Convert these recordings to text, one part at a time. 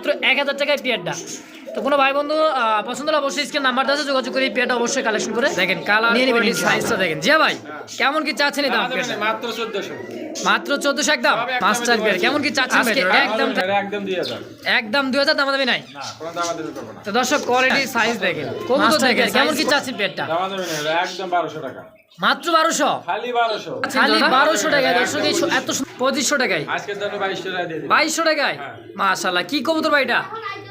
মাত্র এক হাজার টাকায় পেয়ারটা। তো কোনো ভাই বন্ধু আহ, পছন্দ হলে অবশ্যই স্ক্রিন নাম্বারটা আছে যোগাযোগ করে পেয়ারটা অবশ্যই কালেকশন করে দেখেন কালার নিয়ে নেবেন সাইজটা দেখেন। জিয়া ভাই কেমন কি চাচ্ছেন এই দাম? মাত্র চোদ্দশো। মাত্র চোদ্দশো একদম? মাস্টার পেয়ার কেমন কি চাচ্ছেন একদম একদম দিয়ে যান একদম দুই হাজার দামাদামি নাই? না কোনো দামাদামি করব না। তো দর্শক কোয়ালিটি সাইজ দেখেন। কবুতর দেখেন কেমন কি চাচ্ছেন পেয়ারটা? নেই একদম বারোশো টাকা। মাত্র বারোশো? খালি বারোশো। খালি বারোশো টাকায় দর্শক এত পঁচিশশো টাকায়? আজকের জন্য বাইশশো টাকা দিয়ে দিন বাইশশো টাকায়? মাশাল্লাহ কি কবুতর ভাই এটা?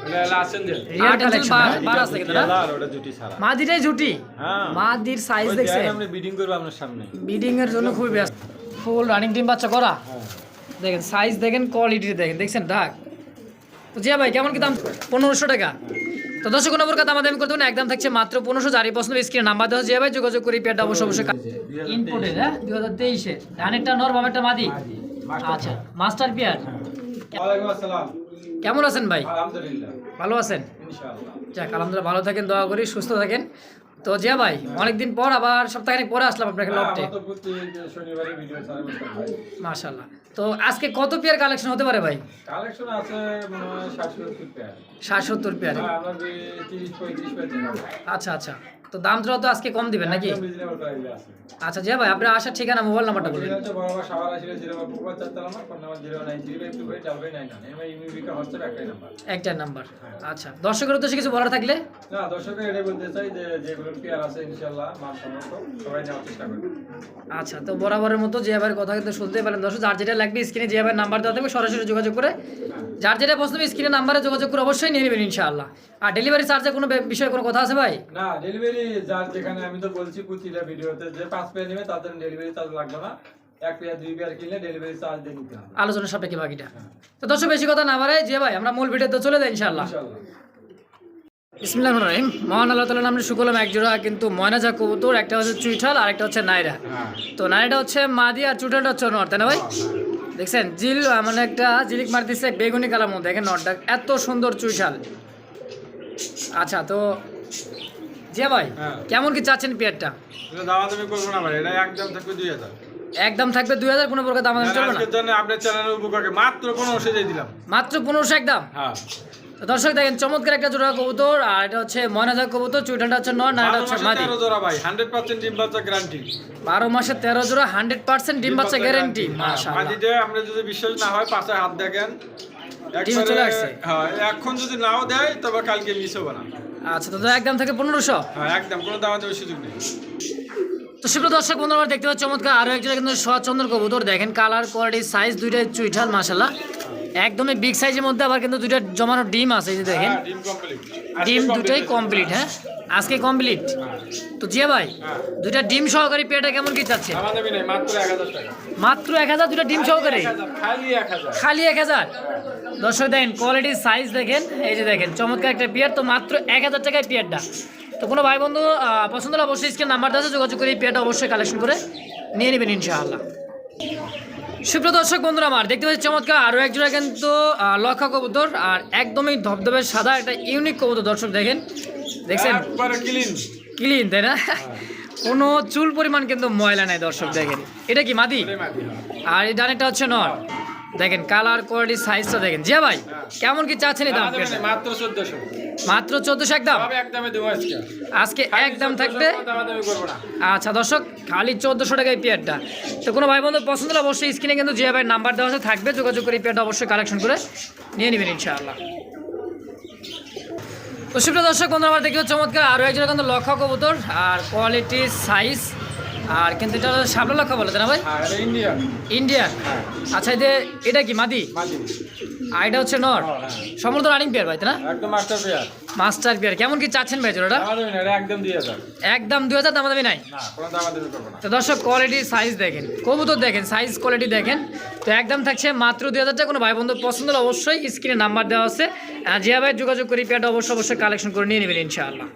এটা হলো আসেন যে। রিয়াল কালেকশন বার আছে কিন্তু না? আর ওটা জুটি মাদিটাই জুটি? হ্যাঁ। মাদির সাইজ বিডিং করব আপনার সামনে। ব্রিডিং এর জন্য খুবই ব্যস্ত। ফুল রানিং টিম বাচ্চা করা? হ্যাঁ। দেখেন সাইজ দেখেন কোয়ালিটি দেখেন দেখছেন ডাক। তো জিয়া ভাই কেমন কি দাম? পনেরোশো টাকা। তো দর্শক নম্বর কথা আমাদের আমি করতে পারি না, একদম থাকছে মাত্র পনেরোশো চারি প্রশ্ন স্ক্রিনে নাম্বার দেওয়া যাবে ভাই যোগাযোগ করি পেয়ারটা অবশ্যই অবশ্যই ইনপুটের হ্যাঁ? দু হাজার তেইশে। ধানেরটা নর বামেরটা মাদি? আচ্ছা মাস্টার পেয়ার। কেমন আছেন ভাই? আলহামদুলিল্লাহ। ভালো আছেন? ইনশাআল্লাহ। যাক আলহামদুলিল্লাহ ভালো থাকেন দোয়া করি সুস্থ থাকেন। তো জিয়া ভাই অনেকদিন পর আবার সপ্তাহখানিক পরে আসলাম আপনাকে হ্যাঁ, মুস্তাক ভাই মাশাল্লাহ তো আজকে কত পেয়ার কালেকশন হতে পারে ভাই? কালেকশন আছে হয় পেয়ার ষাট সত্তর পেয়ার হ্যাঁ পেয়ার আচ্ছা আচ্ছা। তো দামটাও তো আজকে কম দিবেন নাকি। আচ্ছা জিয়া ভাই আপনার আসার ঠিকানা মোবাইল নাম্বারটা বলবেন এটা হচ্ছে বরাবর আসলে জিরো বা পুকুর চারতলা আমার ফোন নাম্বার আচ্ছা দর্শকের উদ্দেশ্যে কিছু বলার থাকলে? না দর্শকের এটাই বলতে চাই যে যেগুলো পেয়ার আছে ইনশাল্লাহ মান সম্মত সবাই নেওয়ার চেষ্টা করবে। আচ্ছা তো বরাবরের মতো জিয়া ভাইয়ের কথা কিন্তু শুনতে পারেন দর্শক যার যেটা লাগবে স্ক্রিনে জিয়া ভাইয়ের নাম্বার দেওয়া থাকবে সরাসরি যোগাযোগ করে যার যেটা পছন্দ স্ক্রিনে নাম্বারে যোগাযোগ করে অবশ্যই নিয়ে নেবেন ইনশাআল্লাহ। আর ডেলিভারি চার্জে কোনো বিষয়ে কোনো কথা আছে ভাই? না ডেলিভারি যার যেখানে আমি তো বলছি প্রতিটা ভিডিওতে যে পাঁচ পেয়ার নেবে তাদের ডেলিভারি চার্জ লাগবে না। এক পেয়ার দুই পেয়ার কিনলে ডেলিভারি চার্জ দিয়ে নিতে হবে। আলোচনা সাপেক্ষে বাকিটা। তো দর্শক বেশি কথা না বাড়াই জিয়া ভাই আমরা মূল ভিডিওতে চলে যাই ইনশাআল্লাহ। ইসমিল্লাহ রহিম। মহান আল্লাহ তালা নামে শুকলাম এক জোড়া কিন্তু ময়নাজা কবুতর একটা হচ্ছে চুইঠাল আর একটা হচ্ছে নাইরা। হ্যাঁ। তো নাইরাটা হচ্ছে মাদি আর চুইঠালটা হচ্ছে নর তাই না ভাই? দেখছেন জিল মানে একটা জিলিক মারতেছে বেগুনি কালার মধ্যে। দেখেন নটটা এত সুন্দর চুইঠাল। আচ্ছা তো জিয়া ভাই হ্যাঁ। কেমন কি চাচ্ছেন পেয়ারটা? এটা দামি করব না ভাই এটা একদম থাকবে দুই হাজার। একদম থাকবে দুই হাজার কোনো প্রকার দাম দাম চলবে না? জন্য আপনার চ্যানেলের উপকারকে মাত্র পনেরোশো দিয়ে দিলাম। মাত্র পনেরোশো একদম? হ্যাঁ। দর্শক দেখেন চমৎকার একটা জোড়া কবুতর আর এটা হচ্ছে কবুতর চুইঠালটা হচ্ছে বারো হচ্ছে মাসে মাদি। তেরো জোড়া ভাই হান্ড্রেড পার্সেন্ট ডিম বাচ্চা গ্যারান্টি বারো মাসে তেরো জোড়া হান্ড্রেড পার্সেন্ট ডিম বাচ্চা গ্যারেন্টি মাশাআল্লাহ। মাটিতে আমরা যদি বিশ্বাস না হয় পাশে হাত দেখেন। হ্যাঁ এখন যদি নাও দেয় তবে কালকে মিস হবে না। আচ্ছা তো একদম থেকে পনেরোশো? হ্যাঁ একদম কোনো দামা দেওয়ার সুযোগ নেই। তো সুপ্রিয় দর্শক বন্ধুরা দেখতে পাচ্ছি চমৎকার। আরও একজন কিন্তু সচন্দ্র কবুতর। দেখেন কালার কোয়ালিটি সাইজ দুইটাই চুইঠাল মাশাল্লাহ একদমই বিগ সাইজের মধ্যে আবার কিন্তু দুইটা জমানো ডিম আছে এই যে দেখেন। হ্যাঁ ডিম কমপ্লিট ডিম দুটাই কমপ্লিট হ্যাঁ? আজকে কমপ্লিট তো জিয়া ভাই হ্যাঁ। দুইটা ডিম সহকারী পেয়ারটা কেমন কি চাচ্ছে মাত্র এক হাজার দুইটা ডিম সহকারী? খালি এক হাজার। দর্শক দেখেন কোয়ালিটির সাইজ দেখেন এই যে দেখেন চমৎকার একটা পেয়ার তো মাত্র এক হাজার টাকায় পেয়ারটা। তো কোনো ভাই বন্ধু পছন্দ হলে অবশ্যই স্ক্রিন নাম্বারটা আছে যোগাযোগ করে এই পেয়ারটা অবশ্যই কালেকশন করে নিয়ে নেবেন ইনশাআল্লাহ। সুপ্রিয় দর্শক বন্ধুরা আমার দেখতে পাচ্ছি চমৎকার আরও একজোড়া কিন্তু লক্ষা কবুতর আর একদমই ধবধবে সাদা একটা ইউনিক কবুতর দর্শক দেখেন। দেখছেন? ক্লিন তাই না? কোনো চুল পরিমাণ কিন্তু ময়লা নাই দর্শক দেখেন। এটা কি মাদি? আর এই ডানেরটা হচ্ছে নর। দেখেন কালার কোয়ালিটি সাইজটা দেখেন। জিয়া ভাই কেমন কি চাচ্ছেন দাম? মাত্র চোদ্দশো। মাত্র চোদ্দশো একদম? আজকে। আজকে একদম থাকবে? আচ্ছা দর্শক খালি চোদ্দশো টাকায় পেয়ারটা তো কোনো ভাই বন্ধু পছন্দ হলে অবশ্যই স্ক্রিনে কিন্তু জিয়া ভাইয়ের নাম্বার দেওয়া আছে থাকবে। যোগাযোগ করে এই পেয়ারটা অবশ্যই কালেকশন করে নিয়ে নেবেন ইনশাআল্লাহ। তো সুপ্রিয় দর্শক বন্ধু আমার পাচ্ছি চমৎকার আরও একজন কিন্তু লক্ষ্য কবুতর আর কোয়ালিটি সাইজ আর কিন্তু এটা সাবলা লক্ষ্য বলে না ভাই? হ্যাঁ ইন্ডিয়ান। ইন্ডিয়ান আচ্ছা এতে এটা কি মাদি? আর এটা হচ্ছে নর? সমস্ত রানিং পেয়ার ভাই তাই না? একদম মাস্টার পেয়ার মাস্টার পেয়ার কেমন কি চাচ্ছেন ভাই জোড়াটা? একদম দুই হাজার। একদম দুই হাজার দাম দামি নাই তো দর্শক কোয়ালিটি সাইজ দেখেন। কবুতর দেখেন সাইজ কোয়ালিটি দেখেন। তো একদম থাকছে মাত্র দুই হাজার টাকা। কোনো ভাই বন্ধু পছন্দ হলে অবশ্যই স্ক্রিনে নাম্বার দেওয়া আছে। জিয়া ভাই যোগাযোগ করি পেয়ারটা অবশ্যই অবশ্যই কালেকশন করে নিয়ে নেবেন ইনশাআল্লাহ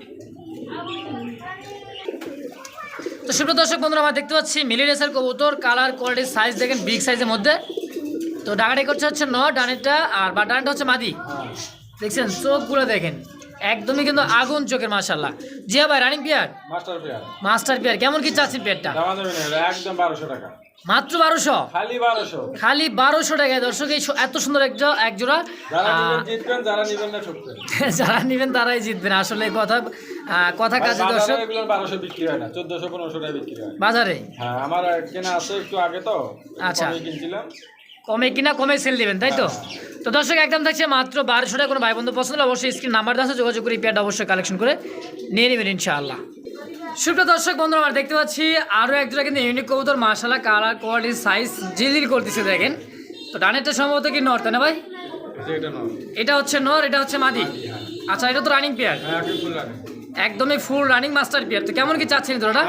তো সুপ্রিয় দর্শক বন্ধুরা আমরা দেখতে পাচ্ছি মিলি রেসের কবুতর কালার কোয়ালিটি সাইজ দেখেন বিগ সাইজের মধ্যে। তো ডাকাটি করছে হচ্ছে ন ডানেরটা আর বা ডানটা হচ্ছে মাদি। দেখছেন চোখগুলো দেখেন একদমই কিন্তু আগুন চোখের মাশাল্লাহ জিয়া ভাই running pair master pair master pair কেমন কি চাচ্ছেন পেয়ারটা একদম বারোশো টাকা। মাত্র বারোশো? খালি বারোশো। খালি বারোশো টাকায় দর্শক এই এত সুন্দর একটা এক জোড়া যারা নিবেন তারাই জিতবেন। আসলে কথা কথা কাজে দর্শক। এগুলো বারোশো বিক্রি হয় না চোদ্দশো পনেরোশো টাকা বিক্রি হয়। বাজারে? হ্যাঁ আমার কেনা আছে একটু আগে তো আচ্ছা। কিনছিলাম। কমে কিনা কমে সেল দিবেন তাই তো? তো দর্শক একদম থাকছে মাত্র বারোশো টাকা কোনো ভাই বন্ধু পছন্দ হলে অবশ্যই স্ক্রিন নাম্বার আছে যোগাযোগ করে পেয়ারটা অবশ্যই কালেকশন করে নিয়ে নেবেন ইনশাআল্লাহ। সুপ্রিয় দর্শক বন্ধুরা আমরা দেখতে পাচ্ছি আরও একজোড়া কিন্তু ইউনিক কবুতর মার্শাল্লাহ কালার কোয়ালিটি সাইজ জিলির করতেছে দেখেন। তো ডানেরটা সম্ভবত কি নর তাই না ভাই? এটা এটা হচ্ছে নর এটা হচ্ছে মাদি? আচ্ছা এটা তো রানিং পেয়ার একদমই ফুল রানিং মাস্টার পেয়ার তো। কেমন কি চাচ্ছেন তোরা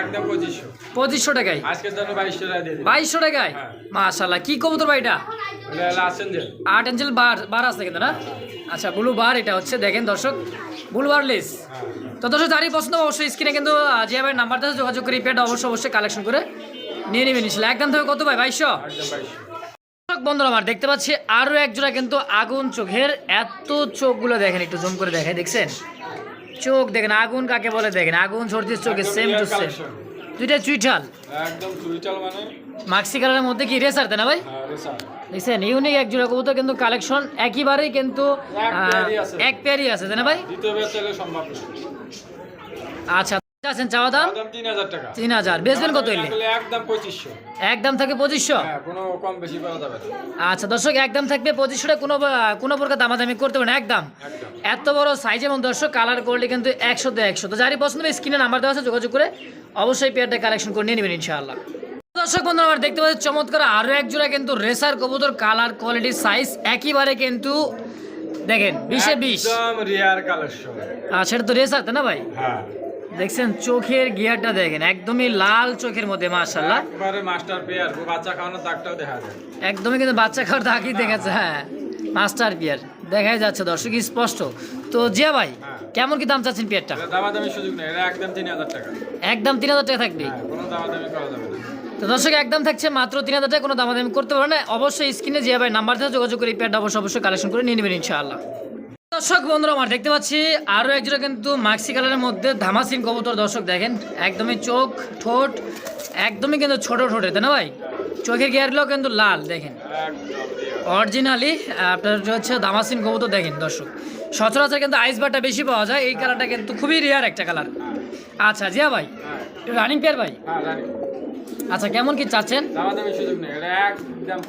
একদম পঁচিশশো। পঁচিশশো টাকায়? আজকের জন্য বাইশশো টাকা দিয়ে দিই বাইশশো টাকায়? হ্যাঁ। মাশাল্লাহ কি কবুতর ভাই এটা? আট এঞ্জেল বার বার আছে কিন্তু না? আচ্ছা ব্লু বার এটা হচ্ছে দেখেন দর্শক ব্লু বার লেস তো দর্শক যারই পছন্দ অবশ্যই স্ক্রিনে কিন্তু আহ, যে ভাই নাম্বারটা যোগাযোগ করে পেটা অবশ্যই অবশ্যই কালেকশন করে নিয়ে নেবেন ইনশাল্লাহ। একদম থেকে কত ভাই? বাইশশো? বন্ধুরা আমার দেখতে পাচ্ছি আরও একজোড়া কিন্তু আগুন চোখের এত চোখগুলো দেখেন একটু জুম করে দেখে দেখছেন? চোখ দেখেন আগুন কাকে বলে দেখেন? আগুন সর্দির চোখে সেম টু সেম দুইটা চুইঠাল। একদম চুইটাল মানে? মাক্সি কালারের মধ্যে কি রেসার তাই না ভাই? হ্যাঁ দেখছেন ইউনিক এক জোড়া কবুতর কিন্তু কালেকশন একইবারেই কিন্তু এক পেয়ারই আছে। তাই না ভাই? দ্বিতীয় সম্ভব আচ্ছা আছেন চাওয়া দাম? তিন হাজার টাকা। তিন হাজার। বেচবেন কত হইলে একদম পঁচিশশো। একদম থাকে পঁচিশশো? হ্যাঁ কোনো কম বেশি করা যাবে আচ্ছা দর্শক একদম থাকবে পঁচিশশো কোনো কোনো প্রকার দামাদামি করতে পারেন একদম একদম। এত বড় সাইজ এবং দর্শক কালার কোয়ালিটি কিন্তু একশো তো একশো। তো যারই পছন্দ স্ক্রিনে নাম্বার দেওয়া আছে যোগাযোগ করে অবশ্যই পেয়ারটা কালেকশন করে নিয়ে নেবেন ইনশাআল্লাহ। দর্শক বন্ধু আমার দেখতে পাচ্ছি চমৎকার আরও এক জোড়া কিন্তু রেসার কবুতর কালার কোয়ালিটি সাইজ একইবারে কিন্তু দেখেন বিশে বিশ। রিয়ার কালেকশন আর সেটা তো রেসার তাই না ভাই? হ্যাঁ। দেখছেন চোখের গিয়ারটা দেখেন একদমই লাল চোখের মধ্যে মাশাল্লাহ একবারে মাস্টার পেয়ার বাচ্চা খাওয়ানোর দাগটাও দেখা যায়। একদমই কিন্তু বাচ্চা খাওয়ার দাগই দেখেছে হ্যাঁ। মাস্টার পিয়ার দেখাই যাচ্ছে দর্শক স্পষ্ট। তো জিয়া ভাই হ্যাঁ। কেমন কি দাম চাচ্ছেন পিয়ারটা? দামাদামি সুযোগ নেই একদম তিন হাজার টাকা। একদম তিন হাজার টাকা থাকবে? হ্যাঁ কোনো দামাদামি করা যাবে না। তো দর্শক একদম থাকছে মাত্র তিন হাজার টাকা কোনো দামাদামি করতে পারে না। অবশ্যই স্ক্রিনে জিয়া ভাই নাম্বার থেকে যোগাযোগ করে এই প্যাডটা অবশ্যই অবশ্যই কালেকশন করে নিয়ে নেবেন ইনশাআল্লাহ। দর্শক বন্ধুরা আমার দেখতে পাচ্ছি আরও একজোড়া কিন্তু মাক্সি কালারের মধ্যে ধামাসিন কবুতর দর্শক দেখেন একদমই চোখ ঠোঁট একদমই কিন্তু ছোট ঠোঁটে তাই না ভাই? চোখের গিয়ারগুলো কিন্তু লাল দেখেন। অরিজিনালি আপনার হচ্ছে দামাসিন কবুতর দেখেন দর্শক। সচরাচর কিন্তু আইস বারটা বেশি পাওয়া যায় এই কালারটা কিন্তু খুবই রেয়ার একটা কালার আচ্ছা জিয়া ভাই হ্যাঁ। রানিং পেয়ার ভাই? হ্যাঁ আচ্ছা কেমন কি চাচ্ছেন? একদম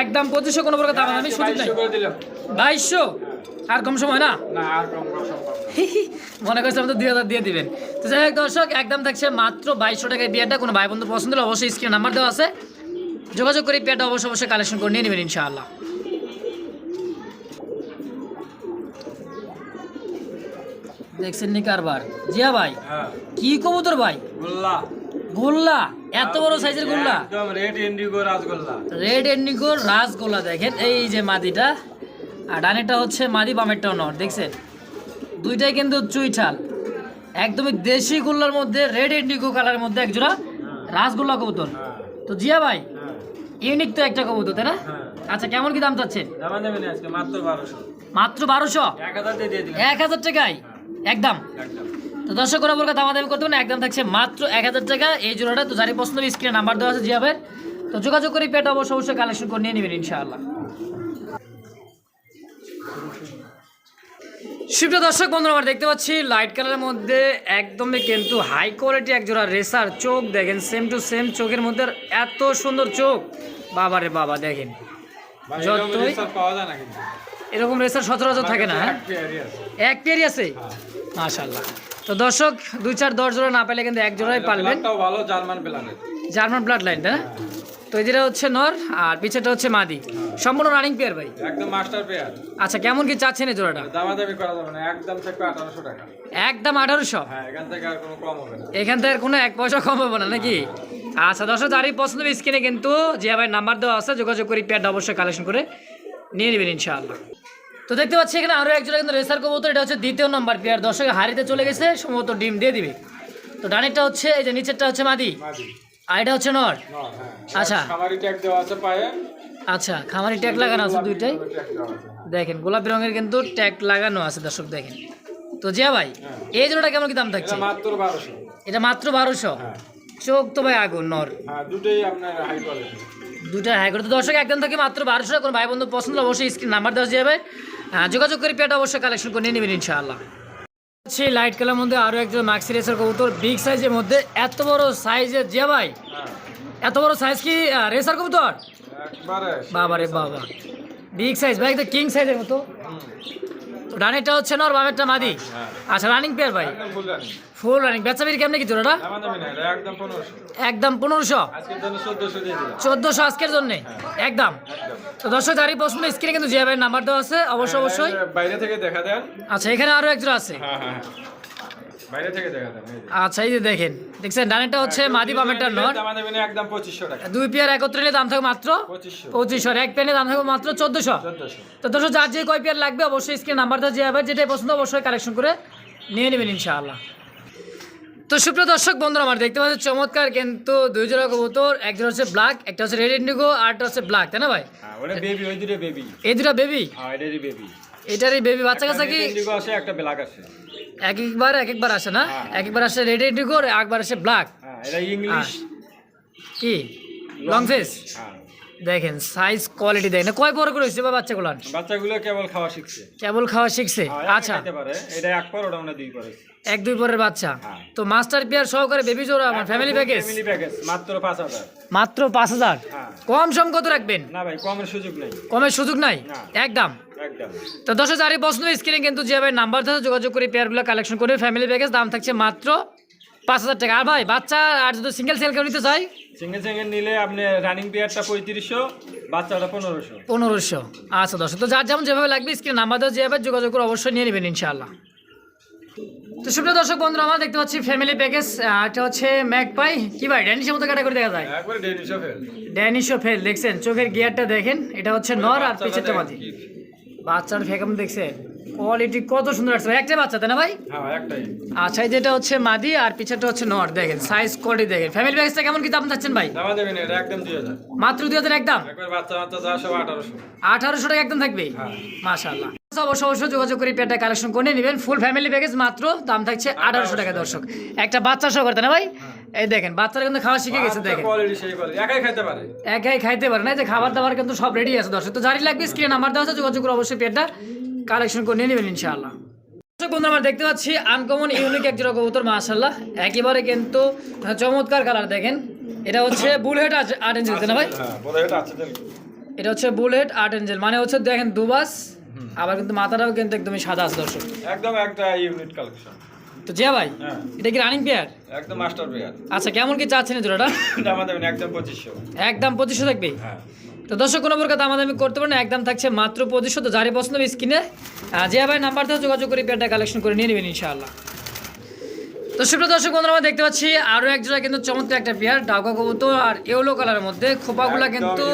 একদম পঁচিশশো কোনো প্রকার দাম আমি সুযোগ নাই। বাইশশো আর কম সময় না। মনে করছিলাম তো দুই হাজার দিয়ে দিবেন। তো যাই হোক দর্শক একদম থাকছে মাত্র বাইশশো টাকায় বিয়ারটা। কোনো ভাই বন্ধু পছন্দ হলে অবশ্যই স্ক্রিন নাম্বার দেওয়া আছে। যোগাযোগ করে বিয়ারটা অবশ্যই অবশ্যই কালেকশন করে নিয়ে নেবেন ইনশাআল্লাহ। দেখছেন নি কারবার? জিয়া ভাই হ্যাঁ। কি কবুতর ভাই? গোল্লা। গোল্লা? এত বড় সাইজের গোল্লা? একদম রেড ইন্ডিগো রাজগোল্লা। রেড এন্ডিগোর রাসগোল্লা দেখেন এই যে মাদিটা। আর ডানেরটা হচ্ছে মাদি বামেরটাও নর দেখছেন? দুইটাই কিন্তু চুইঠাল। একদমই দেশি গোল্লার মধ্যে রেড এন্ডিগো কালারের মধ্যে একজোড়া রাসগোল্লা কবুতর। হ্যাঁ তো জিয়া ভাই হ্যাঁ ইউনিক তো একটা কবুতর তাই না? হ্যাঁ। আচ্ছা কেমন কি দাম চাচ্ছেন? মাত্র বারোশো। মাত্র বারোশো? এক হাজার টাকায়? একদম একদম তো দর্শক কোনো প্রকার দামাদামি করতে না একদম থাকছে মাত্র এক হাজার টাকা। এই জোড়াটা তো যারই পছন্দ হবে স্ক্রিনে নাম্বার দেওয়া আছে জিয়া ভাইয়ের তো যোগাযোগ করে পেট অবশ্য অবশ্যই কালেকশন করে নিয়ে নেবেন ইনশাআল্লাহ। সুপ্রিয় দর্শক বন্ধুরা আমরা দেখতে পাচ্ছি লাইট কালারের মধ্যে একদমই কিন্তু হাই কোয়ালিটি এক জোড়া রেসার চোখ দেখেন সেম টু সেম চোখের মধ্যে এত সুন্দর চোখ। বাবারে বাবা দেখেন। এরকম রেসার সচরাচর থাকে না হ্যাঁ? এক পেয়ারই আছে। আছে? মাশাল্লাহ তো দর্শক দুই চার দশ জোড়া না পেলে কিন্তু এক জোড়াই পারবেন। ভালো জার্মান ব্লাড লাইন তাই না? তো এই যেটা হচ্ছে নর আর পিছেটা হচ্ছে মাদি। সম্পূর্ণ রানিং পেয়ার ভাই। একদম মাস্টার পেয়ার আচ্ছা কেমন কি চাচ্ছেন এই জোড়াটা? দামাদামি করা যাবে না একদম থাকবে আঠারোশো টাকা। একদম আঠারোশো? হ্যাঁ এখান থেকে আর কোনো কম হবে না। এখান থেকে আর কোনো এক পয়সা কম হবে না নাকি? আচ্ছা দর্শক যারই পছন্দ হবে স্ক্রিনে কিন্তু জিয়া ভাই নাম্বার দেওয়া আছে যোগাযোগ করে পেয়ারটা অবশ্যই কালেকশন করে নিয়ে নেবেন ইনশাআল্লাহ। তো দেখতে পাচ্ছি এখানে আরও একজোড়া কিন্তু রেসার কবুতর এটা হচ্ছে দ্বিতীয় নম্বর পেয়ার দর্শক হারিতে চলে গেছে সম্ভবত ডিম দিয়ে দিবে। তো ডানেরটা হচ্ছে এই যে নিচেরটা হচ্ছে মাদি। আর এটা হচ্ছে নর। হ্যাঁ। আচ্ছা। খামারি ট্যাগ আচ্ছা খামারি ট্যাগ লাগানো আছে দুইটাই। হ্যাঁ। দেখেন গোলাপি রঙের কিন্তু ট্যাগ লাগানো আছে দর্শক দেখেন। তো জিয়া ভাই হ্যাঁ। এই জোড়াটা কেমন কি দাম থাকছে? এটা মাত্র বারোশো। চোখ তো ভাই আগুন নর। দুটোই আপনার হাই কোয়ালিটি দুটা হ্যাঁ করে। তো দর্শক একদম থেকে মাত্র বারোশো টাকা কোনো ভাই বন্ধু পছন্দ অবশ্যই স্ক্রিন নাম্বার দেওয়া যাবে। যোগাযোগ করে পেটা অবশ্যই কালেকশন করে নিয়ে নেবেন ইনশাআল্লাহ। সেই লাইট কালার মধ্যে আরও একজন মাক্সি রেসার কবুতর বিগ সাইজের মধ্যে এত বড় সাইজের যে ভাই? হ্যাঁ। এত বড় সাইজ কি রেসার কবুতর? বাবা রে বাবা। বিগ সাইজ ভাই একদম কিং সাইজের মতো। তো রানিংটা হচ্ছে নর বামেরটা মাদি। হ্যাঁ। আচ্ছা রানিং পেয়ার ভাই। ফুল রানিং বেচা বিক্রি কেমনে কি জোড়াটা একদম পনেরোশো। চোদ্দশো আজকের জন্য? একদম। একদম। তো দর্শক দাঁড়িয়ে প্রশ্ন স্ক্রিনে কিন্তু জিয়া ভাইয়ের নাম্বার দেওয়া আছে অবশ্যই অবশ্যই। হ্যাঁ, বাইরে থেকে দেখা দেন। আচ্ছা এখানে আরও একজন আছে। হ্যাঁ হ্যাঁ। বাইরে থেকে যে। আচ্ছা এই যে দেখেন। দেখছেন ডানেরটা হচ্ছে মাদি বামেরটা নট। একদম পঁচিশশো টাকা। দুই পেয়ার একত্রে নিলে দাম থাকবে মাত্র পঁচিশশো। পঁচিশশো আর এক পেয়ারের দাম থাকবে মাত্র চোদ্দশো। চোদ্দশো। তো দর্শক যার যে কয় পেয়ার লাগবে অবশ্যই স্ক্রিন নাম্বার দেওয়া যাবে যেটাই পছন্দ অবশ্যই কালেকশন করে নিয়ে নেবেন ইনশাআল্লাহ। তো সুপ্রিয় দর্শক বন্ধুরা আমার দেখতে পাচ্ছি চমৎকার কিন্তু দুই জোড়া কবুতর একজন হচ্ছে ব্ল্যাক একটা হচ্ছে রেড ইন্ডিগো আর একটা হচ্ছে ব্ল্যাক তাই না ভাই? হ্যাঁ বেবি ওই দুটো বেবি এই দুটা বেবি হ্যাঁ বেবি এটারই বেবি বাচ্চা কাছে কি? ইন্ডিগো আসে একটা ব্ল্যাক আসে। এক একবার এক একবার আসে না? হ্যাঁ। এক একবার আসে রেড ইন্ডিগো আর একবার আসে ব্ল্যাক হ্যাঁ এটা ইংলিশ কি? লং ফেস হ্যাঁ। দেখেন সাইজ কোয়ালিটি দেখেন। কয় বড় করে হয়েছে বা বাচ্চাগুলো? বাচ্চাগুলো কেবল খাওয়া শিখছে। কেবল খাওয়া শিখছে? হ্যাঁ, আচ্ছা। এটা এক পর ওটা মানে দুই পরে এক দুই পরের বাচ্চা। হ্যাঁ। তো মাস্টার পেয়ার সহকারে বেবি জোড়া আমার ফ্যামিলি প্যাকেজ ফ্যামিলি প্যাকেজ মাত্র পাঁচ হাজার। মাত্র পাঁচ হাজার? হ্যাঁ। কম সম কত রাখবেন? না ভাই কমের সুযোগ নেই। কমের সুযোগ নাই? একদম। তো দশ হাজার পছন্দ স্ক্রিনে কিন্তু যে ভাই নাম্বার থাকে যোগাযোগ করে পেয়ারগুলো কালেকশন করে ফ্যামিলি প্যাকেজ দাম থাকছে মাত্র পাঁচ হাজার টাকা। আর ভাই বাচ্চা আর যদি সিঙ্গেল সেল কেউ নিতে চাই সিঙ্গেল সিঙ্গেল নিলে আপনি রানিং পেয়ারটা পঁয়ত্রিশশো বাচ্চাটা পনেরোশো। পনেরোশো। আচ্ছা দশ তো যার যেমন যেভাবে লাগবে স্ক্রিনে নাম্বার দেওয়া যেভাবে যোগাযোগ করে অবশ্যই নিয়ে নেবেন ইনশাআল্লাহ। তো সুপ্রিয় দর্শক বন্ধুরা আমরা দেখতে পাচ্ছি ফ্যামিলি প্যাকেজ এটা হচ্ছে ম্যাক পাই কি ভাই ড্যানিশের মতো ক্যাটাগরি দেখা যায়? ডেনিশো ফেল দেখছেন? চোখের গিয়ারটা দেখেন এটা হচ্ছে নর আর পিছেরটা মাঝি বাচ্চার ফেকাম দেখছেন? কোয়ালিটি কত সুন্দর আসছে ভাই, একটাই বাচ্চা তাই না ভাই? হ্যাঁ একটাই। আচ্ছা যেটা হচ্ছে মাদি আর পিছেরটা হচ্ছে নর দেখেন সাইজ কোয়ালিটি দেখেন। ফ্যামিলি প্যাকেজটা কেমন কি দাম চাচ্ছেন ভাই? মাত্র দুই হাজার একদম? একবার বাচ্চা বাচ্চা যা সব আঠারোশো। টাকা একদম থাকবে? হ্যাঁ। মাশাল্লাহ অবশ্যই অবশ্যই যোগাযোগ করে পেটা কালেকশন করে নেবেন। ফুল ফ্যামিলি প্যাকেজ মাত্র দাম থাকছে আঠারোশো টাকা দর্শক। একটা বাচ্চা সহ করতে না ভাই? এই দেখেন বাচ্চারা কিন্তু খাওয়া শিখে গেছে দেখেন। কোয়ালিটি সেই কোয়ালিটি একাই খাইতে পারে। একাই খাইতে পারে না যে খাবার দাবার কিন্তু সব রেডি আছে দর্শক। তো জারি লাগবে স্ক্রিনে নাম্বার দেওয়া আছে যোগাযোগ করে অবশ্যই পেটটা কালেকশন করে নিয়ে নেবেন ইনশাআল্লাহ। বন্ধুরা আমরা দেখতে পাচ্ছি আনকমন ইউনিক এক জোড়া কবুতর মাশাল্লাহ একেবারে কিন্তু চমৎকার কালার দেখেন। এটা হচ্ছে বুলেট আর্ট এঞ্জেল না ভাই? হ্যাঁ এটা এটা হচ্ছে বুলেট আর্ট এঞ্জেল মানে হচ্ছে দেখেন দুবাস আবার কিন্তু মাথাটাও কিন্তু একদমই সাদা আছে দর্শক। একদম একটা ইউনিট কালেকশন তো জিয়া ভাই হ্যাঁ। এটা কি রানিং পেয়ার একদম মাস্টার পেয়ার আচ্ছা কেমন কি চাচ্ছেন জোড়াটা? দামা দেবেন একদম পঁচিশশো। একদম পঁচিশশো থাকবে? হ্যাঁ। তো দর্শক কোনো প্রকার দামাদামি করতে পারেন একদম থাকছে মাত্র পঁচিশশো। তো যারই পছন্দ স্ক্রিনে জিয়া ভাই নাম্বার থেকে যোগাযোগ করে পেয়ারটা কালেকশন করে নিয়ে নেবেন ইনশাআল্লাহ। তো সুপ্রিয় দর্শক বন্ধুরা আমরা দেখতে পাচ্ছি আরও এক জোড়া কিন্তু চমৎকার একটা পেয়ার ডাউকা কবুতর আর ইয়েলো কালারের মধ্যে খোপাগুলা কিন্তু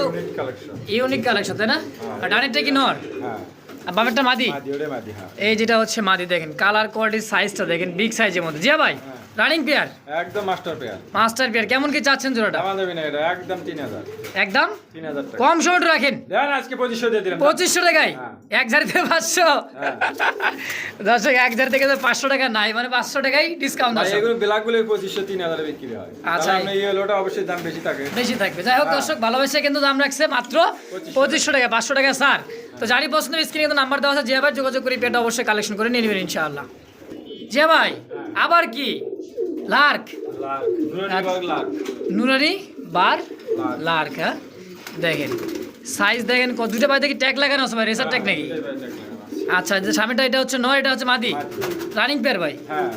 ইউনিক কালেকশন তাই না? আর ডানেরটা কি নর? হ্যাঁ। আর বামেরটা মাদি? হ্যাঁ। এই যেটা হচ্ছে মাদি দেখেন কালার কোয়ালিটির সাইজটা দেখেন বিগ সাইজের মধ্যে। জিয়া ভাই রানিং পেয়ার একদম মাস্টার পেয়ার মাস্টার পেয়ার কেমন কি চাচ্ছেন জোড়াটা? দামা দেবেন এটা একদম তিন হাজার। একদম? তিন হাজার টাকা। কম সময় রাখেন। দেন আজকে পঁচিশশো দিয়ে দিলাম। পঁচিশশো টাকায়? হ্যাঁ। এক হাজার থেকে পাঁচশো? হ্যাঁ। দর্শক এক হাজার থেকে তো পাঁচশো টাকা নাই মানে পাঁচশো টাকাই ডিসকাউন্ট দর্শক এগুলো ব্ল্যাকগুলো পঁচিশশো তিন হাজারে বিক্রি হয়। আচ্ছা। আপনি ইয়েলোটা অবশ্যই দাম বেশি থাকে। বেশি থাকবে। যাই হোক হ্যাঁ। দর্শক ভালোবাসে কিন্তু দাম রাখছে মাত্র পঁচিশশো। পঁচিশশো টাকা পাঁচশো টাকা স্যার। তো জানি পছন্দ স্ক্রিনে কিন্তু নাম্বার দেওয়া আছে। যে ভাই যোগাযোগ করে পেটা অবশ্যই কালেকশন করে নিয়ে নেবেন ইনশাআল্লাহ। যে ভাই আবার কি? লার্ক নুরানি বার লার্ক। হ্যাঁ? দেখেন সাইজ দেখেন দুটো ভাই দেখি ট্যাগ লাগানো আছে ভাই? রেসার ট্যাগ নাকি? আচ্ছা যে সামনেটা এটা হচ্ছে নয় এটা হচ্ছে মাদি। রানিং পেয়ার ভাই। হ্যাঁ।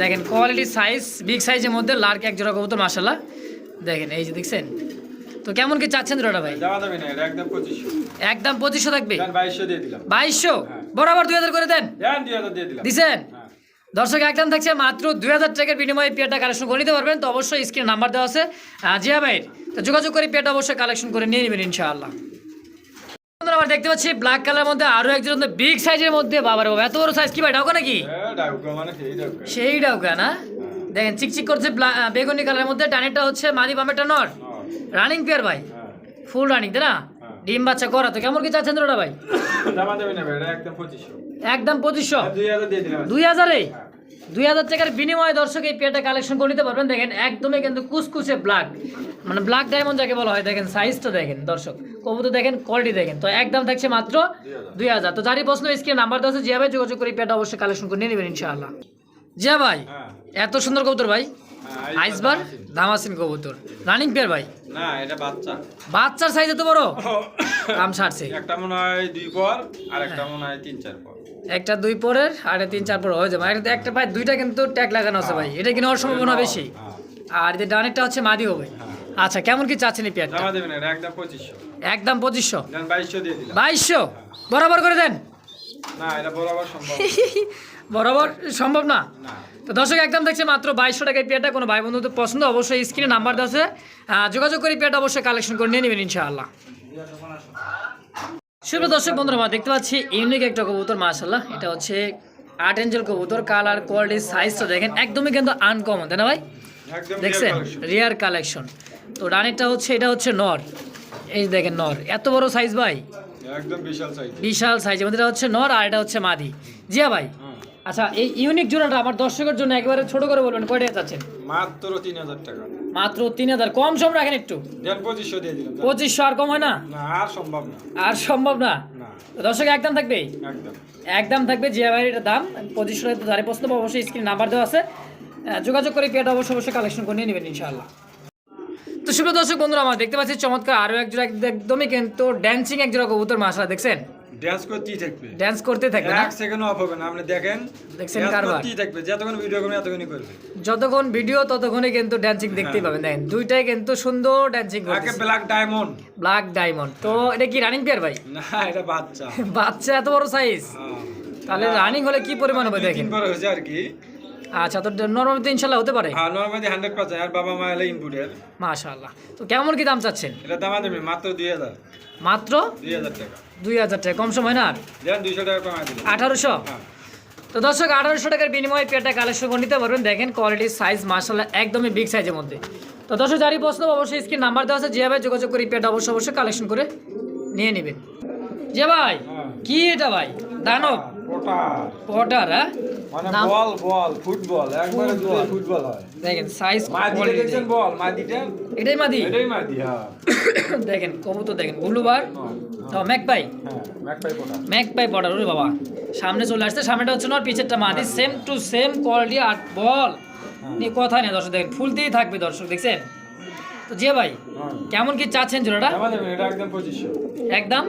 দেখেন কোয়ালিটি সাইজ বিগ সাইজের মধ্যে লার্ক এক জোড়া কবুতর মাসাল্লাহ দেখেন এই যে দেখছেন? তো কেমন কি চাচ্ছেন জোড়াটা ভাই? একদম পঁচিশশো। একদম পঁচিশশো থাকবে? বাইশশো দিয়ে দিলাম। বাইশশো? হ্যাঁ। বরাবর দুই হাজার করে দেন? দিছেন? হ্যাঁ। দর্শক একদম থাকছে মাত্র দুই হাজার টাকার বিনিময়ে পেয়ারটা কালেকশন করে নিতে পারবেন। তো অবশ্যই স্ক্রিনে নাম্বার দেওয়া আছে। জিয়া ভাইয়ের তো যোগাযোগ করে পেয়ারটা অবশ্যই কালেকশন করে নিয়ে নেবেন ইনশাআল্লাহ। বন্ধুরা, আমরা দেখতে পাচ্ছি ব্ল্যাক কালার মধ্যে আরও একজন বিগ সাইজের মধ্যে বাবার বাবা। এত বড় সাইজ কি ভাই ডাউকা নাকি? ডাউকা মানে সেই ডাউকা। না? দেখেন চিকচিক করছে বেগুনি কালারের মধ্যে। ডানেরটা হচ্ছে মাদি বামেরটা নর। হ্যাঁ, রানিং পেয়ার ভাই? হ্যাঁ। ফুল রানিং তাই না? ডিম বাচ্চা করা তো। কেমন কি চাচ্ছেন ওটা ভাই? একদম পঁচিশশো। দুই হাজার দিয়ে দুই হাজারে? দুই হাজার টাকার বিনিময়ে দর্শক এই পেয়ারটা কালেকশন করে নিতে পারবেন। দেখেন একদমই কিন্তু কুচকুচে ব্ল্যাক মানে ব্ল্যাক ডায়মন্ড যাকে বলা হয় দেখেন সাইজটা দেখেন দর্শক। কবুতর দেখেন কোয়ালিটি দেখেন। তো একদম থাকছে মাত্র দুই হাজার। তো যারই প্রশ্ন স্ক্রিনে নাম্বার দেওয়া জিয়া ভাই যোগাযোগ করে পেয়ারটা অবশ্যই কালেকশন করে নিয়ে নেবেন ইনশাআল্লাহ। জিয়া ভাই হ্যাঁ। এত সুন্দর কবুতর ভাই? হ্যাঁ, আইসবার ধামাসিন কবুতর। রানিং পেয়ার ভাই? না এটা বাচ্চা। বাচ্চার সাইজ এত বড়? কাম ছাড়ছে একটা মনে হয় দুই পর আর একটা মনে হয় তিন চার পর। একটা দুই পরের আর তিন চার পর হয়ে যাবে একটা- একটা পায়ে দুইটা কিন্তু ট্যাগ লাগানো আছে ভাই। এটা কিনা হওয়ার সম্ভাবনা বেশি? হ্যাঁ। আর যে ডানেরটা হচ্ছে মাদি হবে। আচ্ছা কেমন কি চাচ্ছেন এই পেয়ারটা দেবেন একদম পঁচিশশো। একদম পঁচিশশো? দেন বাইশশো দিয়ে দিলাম। বাইশশো? বরাবর করে দেন। না এটা বরাবর সম্ভব বরাবর সম্ভব না? তো দর্শক একদম দেখছে মাত্র বাইশশো টাকায় পেয়ারটা কোনো ভাই বন্ধুদের পছন্দ অবশ্যই স্ক্রিনে নাম্বার দেওয়া আছে। যোগাযোগ করে পেয়ারটা অবশ্যই কালেকশন করে নিয়ে নেবেন ইনশাআল্লাহ। শুভ দর্শক বন্ধুরা আমরা দেখতে পাচ্ছি ইউনিক একটা কবুতর মাশাল্লাহ এটা হচ্ছে আর্ট এঞ্জেল কবুতর কালার কোয়ালিটি সাইজটা দেখেন একদমই কিন্তু আনকমন তাই না ভাই? দেখছেন? রিয়ার কালেকশন তো রানিটা হচ্ছে এটা হচ্ছে নর। এই দেখেন নর এত বড় সাইজ ভাই? একদম বিশাল সাইজ বিশাল সাইজ আমাদের এটা হচ্ছে নর আর এটা হচ্ছে মাদি। জিয়া ভাই আচ্ছা এই ইউনিক জোড়াটা আমার দর্শকের জন্য একবারে ছোট করে বলবেন কয়টা চাচ্ছেন মাত্র তিন হাজার টাকা। মাত্র তিন হাজার কম সম রাখেন একটু। দেন পঁচিশশো দিয়ে দিলাম। পঁচিশশো আর কম হয় না? না আর সম্ভব না। আর সম্ভব না? না। দর্শক একদম থাকবে? একদম। একদম থাকবে জিয়া ভাইয়ের এটা দাম পঁচিশশো টাকা ধারে প্রশ্ন অবশ্যই স্ক্রিন নাম্বার দেওয়া আছে। যোগাযোগ করে পেটা অবশ্যই অবশ্যই কালেকশন করে নিয়ে নেবেন ইনশাআল্লাহ। তো শুভ দর্শক বন্ধুরা আমরা দেখতে পাচ্ছি চমৎকার আরও এক জোড়া একদমই কিন্তু ড্যান্সিং এক জোড়া কবুতর মাসা দেখছেন? ড্যান্স করতেই থাকবে। ড্যান্স করতে থাকবে এক সেকেন্ড অফ হবে না আপনি দেখেন। দেখছেন কারবার? করতেই থাকবে যতক্ষণ ভিডিও করবে ততক্ষণই করবে। যতক্ষণ ভিডিও ততক্ষণই কিন্তু ড্যান্সিং দেখতেই পাবেন। দেখেন দুইটাই কিন্তু সুন্দর ড্যান্সিং আগে ব্ল্যাক ডায়মন্ড ব্ল্যাক ডায়মন্ড তো এটা কি রানিং পেয়ার ভাই? না এটা বাচ্চা। বাচ্চা এত বড় সাইজ হ্যাঁ। তাহলে রানিং হলে কি পরিমাণ হবে দেখেন? বার হয়েছে আর কি। আচ্ছা তো নর্মাল তো ইনশাল্লাহ হতে পারে? হ্যাঁ নর্মালি হান্ড্রেড পার্সেন্ট আর বাবা মা এলে ইনপুটের মাশাআল্লাহ। তো কেমন কি দাম চাচ্ছেন? এটা দামা দেবে মাত্র দুই হাজার। মাত্র? দুই হাজার টাকা। দুই হাজার টাকা কম সময় না দুইশো টাকা কমাই দিলাম আঠারোশো? হ্যাঁ। তো দর্শক আঠারোশো টাকার বিনিময়ে পেটা কালেকশন করে নিতে পারবেন। দেখেন কোয়ালিটির সাইজ মার্শাল্লাহ একদমই বিগ সাইজের মধ্যে। তো দর্শক যারই প্রশ্ন অবশ্যই স্ক্রিন নাম্বার দেওয়া আছে। যেভাবে যোগাযোগ করে পেটা অবশ্যই অবশ্যই কালেকশন করে নিয়ে নেবেন। যে ভাই হ্যাঁ। কি এটা ভাই? দানব? পটার হ্যাঁ মানে বল বল ফুটবল একবারে ফুটবল। ফুটবল হয়। দেখেন সাইজ মাদিটা দেখছেন বল? মাদিটা? এটাই মাদি? এটাই মাদি হ্যাঁ। দেখেন কবুতর দেখেন ব্লুবার তো ম্যাক পাই হ্যাঁ ম্যাকপাই কোটা ম্যাক পাই পটার ওরে বাবা। সামনে চলে আসছে সামনেটা হচ্ছে না পিছেরটা মাদি। সেম টু সেম কোয়ালিটি আর বল। নিয়ে কথা নেই দর্শক দেখেন ফুলতেই থাকবে দর্শক দেখছেন? তো যে ভাই কেমন কি চাচ্ছেন জোড়াটা? দামা একদম পঁচিশশো। একদম?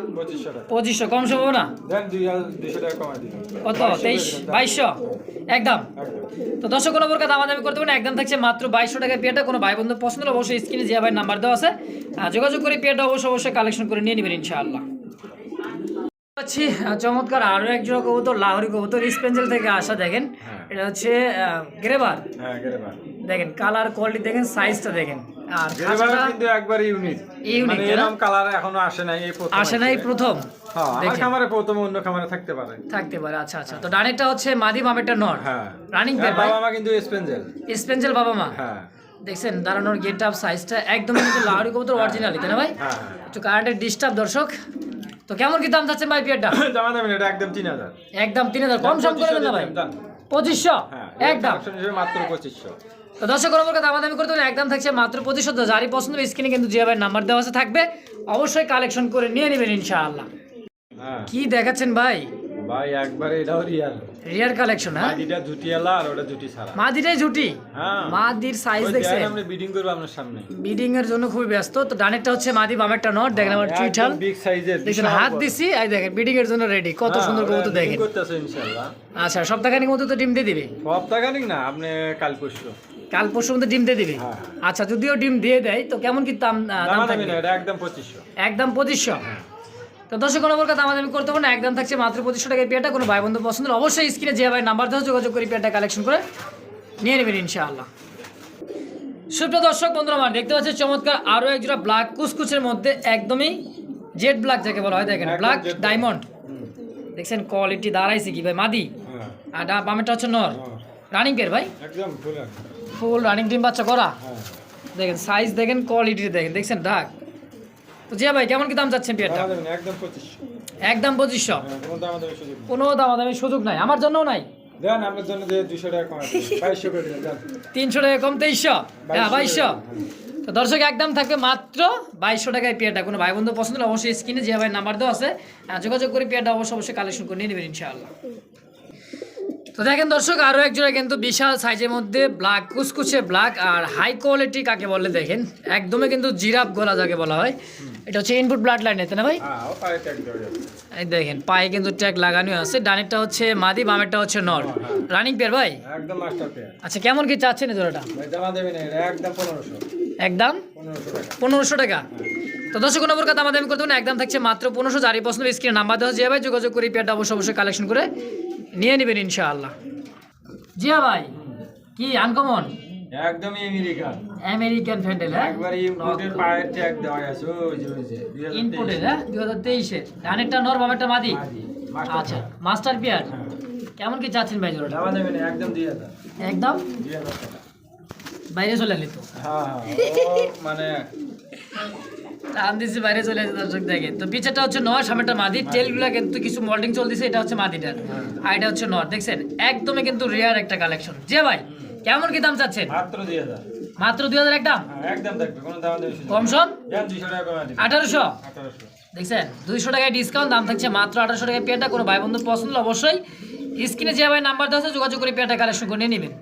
পঁচিশশো কম সম্ভব না? টাকা কত? তেইশ বাইশশো? একদম? তো দর্শক কোনো প্রকার দামাদামি করতে পারেন একদম থাকছে মাত্র বাইশশো টাকায় পেয়েটা কোনো ভাই বন্ধু পছন্দ হলে অবশ্যই স্ক্রিনে জিয়া ভাই নাম্বার দেওয়া আছে। যোগাযোগ করে পেয়েটা অবশ্যই অবশ্যই কালেকশন করে নিয়ে নেবেন ইনশাআল্লাহ। পাচ্ছি চমৎকার আরও এক জোড়া কবুতর লাহোরি কবুতর স্পেঞ্জেল থেকে আসা দেখেন। হ্যাঁ। এটা হচ্ছে গ্রেবার হ্যাঁ গেরেবার দেখেন কালার কোয়ালিটি দেখেন সাইজটা দেখেন। আর খাঁচাটা কিন্তু একবার ইউনিক মানে এরকম কালার এখনও আসে নাই এই প্রথম আসে নাই প্রথম? হ্যাঁ আমার। খামারে প্রথম অন্য খামারে থাকতে পারে। থাকতে পারে আচ্ছা আচ্ছা। তো ডানেরটা হচ্ছে মাদি বামেরটা নর। হ্যাঁ। রানিং পেয়ার বাবা মা কিন্তু স্পেঞ্জেল স্পেঞ্জেল বাবা মা? হ্যাঁ। দেখছেন দাঁড়ানোর গেট আপ সাইজটা একদম কিন্তু লাহোরি কবুতর অরিজিনালি তাই না ভাই? হ্যাঁ একটু কারেন্টের ডিস্টার্ব দর্শক। তো কেমন কি দাম চাচ্ছেন ভাই পিয়ারটা হ্যাঁ জামা দেবেন এটা একদম তিন হাজার। একদম তিন হাজার। কম সম করে দেন না ভাই। পঁচিশশো হ্যাঁ একদম। মাত্র পঁচিশশো। তো দর্শক কোনো প্রকার দামাদামি করতে হলে একদম থাকছে মাত্র পঁচিশশো যারই পছন্দ স্ক্রিনে কিন্তু জিয়া ভাইয়ের নাম্বার দেওয়া আছে থাকবে। অবশ্যই কালেকশন করে নিয়ে নেবেন ইনশাআল্লাহ। হ্যাঁ। কি দেখাচ্ছেন ভাই? ভাই একবারে এটাও রিয়াল রিয়ার কালেকশন হ্যাঁ? মাদিটা আর ওটা জুটি ছাড়া। মাদিটাই জুটি হ্যাঁ। মাদির সাইজ দেখছেন? দেখেন আমরা বিডিং করব আপনার সামনে। বিডিং এর জন্য খুবই ব্যস্ত। তো ডানেরটা হচ্ছে মাদি বামেরটা নট। দেখেন আমার চুইঠাল বিগ সাইজের দেখছেন হাত দিছি। দেখেন বিডিং এর জন্য রেডি কত হ্যাঁ, সুন্দর কবুতর দেখেন। করতেছে ইনশাআল্লাহ। আচ্ছা সপ্তাহখানিক মতো তো ডিম দিয়ে দিবে? সপ্তাহখানিক না আপনি কাল পরশু। কাল পরশু মধ্যে ডিম দিয়ে দিবে? হ্যাঁ। আচ্ছা যদিও ডিম দিয়ে দেয় তো কেমন কি দাম দাম থাকবে? একদম পঁচিশশো। একদম পঁচিশশো? তো দর্শক কোনো প্রকার দামাদামি করতে হবে না একদম থাকছে মাত্র পঁচিশশো টাকায় পেয়ারটা। কোনো ভাই বন্ধু পছন্দ হলে অবশ্যই স্ক্রিনে যে ভাই নাম্বার দেওয়া যোগাযোগ করে পেয়ারটা কালেকশন করে নিয়ে নেবেন ইনশাআল্লাহ। সুপ্রিয় দর্শক বন্ধুরা আমার দেখতে পাচ্ছি চমৎকার আরও এক জোড়া ব্ল্যাক কুচকুচের মধ্যে একদমই জেড ব্ল্যাক যাকে বলা হয় দেখেন ব্ল্যাক ডায়মন্ড দেখছেন কোয়ালিটি দাঁড়াইছে কি ভাই? মাদি। হ্যাঁ। আর ডা- বামেরটা হচ্ছে নর। রানিং পেয়ার ভাই? একদম ফুল রানিং টিম বাচ্চা করা? হ্যাঁ। দেখেন সাইজ দেখেন কোয়ালিটি দেখেন দেখছেন ডাক। তো জিয়া ভাই কেমন কি দাম চাচ্ছেন পেয়ারটা? একদম পঁচিশশো। একদম পঁচিশশো? হ্যাঁ কোনো দামা দেবেন সুযোগ নেই। কোনো দামাদামি সুযোগ নাই। আমার জন্যও নাই। দেন আপনার জন্য টাকা কমাই বাইশশো করে দেন। তিনশো টাকা কম তেইশশো? হ্যাঁ বাইশশো। তো দর্শক একদম থাকবে মাত্র বাইশশো টাকায় পেয়ারটা। কোনো ভাই বন্ধু পছন্দ হলে অবশ্যই স্ক্রিনে যে ভাই নাম্বার দেওয়া আছে। যোগাযোগ করে পেয়ারটা অবশ্যই অবশ্যই কালেকশন করে নিয়ে নেবেন ইনশাআল্লাহ। তো দেখেন দর্শক আরও এক জোড়া কিন্তু বিশাল সাইজের মধ্যে ব্ল্যাক কুচকুচে ব্ল্যাক আর হাই কোয়ালিটি কাকে বলে দেখেন? একদমই কিন্তু জিরাফ গোলা যাকে বলা হয়। এটা হচ্ছে ইনপুট ব্লাড লাইন এতে না ভাই? হ্যাঁ যাবে। এই দেখেন পায়ে কিন্তু ট্যাগ লাগানো আছে। ডানেরটা হচ্ছে মাদি বামেরটা হচ্ছে নর। রানিং পেয়ার ভাই? একদম মাস্টার পেয়ার আচ্ছা কেমন কি চাচ্ছেন এই জোড়াটা? একদম পনেরোশো। একদম? টাকা। তো দর্শক নম্বর কথা আমাদের আমি করতে একদম থাকছে মাত্র পনেরোশো। চারি পছন্দ স্ক্রিনে নাম্বার দেওয়া যে ভাই যোগাযোগ করে পেয়ারটা অবশ্যই অবশ্যই কালেকশন করে নিয়ে নেবেন ইনশাআল্লাহ। জি হ্যাঁ ভাই কি আনকমন? একদমই আমেরিকান। আমেরিকান ফ্যান্ডেল হ্যাঁ? একবার ইম্পোর্টের পায়ের ট্যাগ দেওয়া আছে ওই যে ওই যে দুই হাজার ইনপুটের হ্যাঁ? দু হাজার তেইশের। ডানেরটা নর মাদি? আচ্ছা মাস্টার পেয়ার হ্যাঁ। কেমন কি চাচ্ছেন ভাই জোড়াটা? দেবেন একদম দুই হাজার। একদম? দুই হাজার টাকা। বাইরে চলে এলি তো? হ্যাঁ হ্যাঁ মানে টান দিছি বাইরে চলে আসে দর্শক দেখেন তো পিছেরটা হচ্ছে নর সামনেটা মাদি। টেলগুলো কিন্তু কিছু মল্টিং চলতেছে এটা হচ্ছে মাদিটার আর এটা হচ্ছে নর দেখছেন? একদমই কিন্তু রেয়ার একটা কালেকশন যে ভাই কেমন কি দাম চাচ্ছেন? মাত্র দুই হাজার। মাত্র দুই হাজার একদম হ্যাঁ কম সম আঠারোশো? দেখছেন? দুইশো টাকায় ডিসকাউন্ট দাম থাকছে মাত্র আঠারোশো টাকায় পেয়ারটা। কোনো ভাই বন্ধুর পছন্দ অবশ্যই স্ক্রিনে যে ভাই নাম্বার দেওয়া আছে যোগাযোগ করে পেয়ারটা কালেকশন করে নিয়ে নেবেন।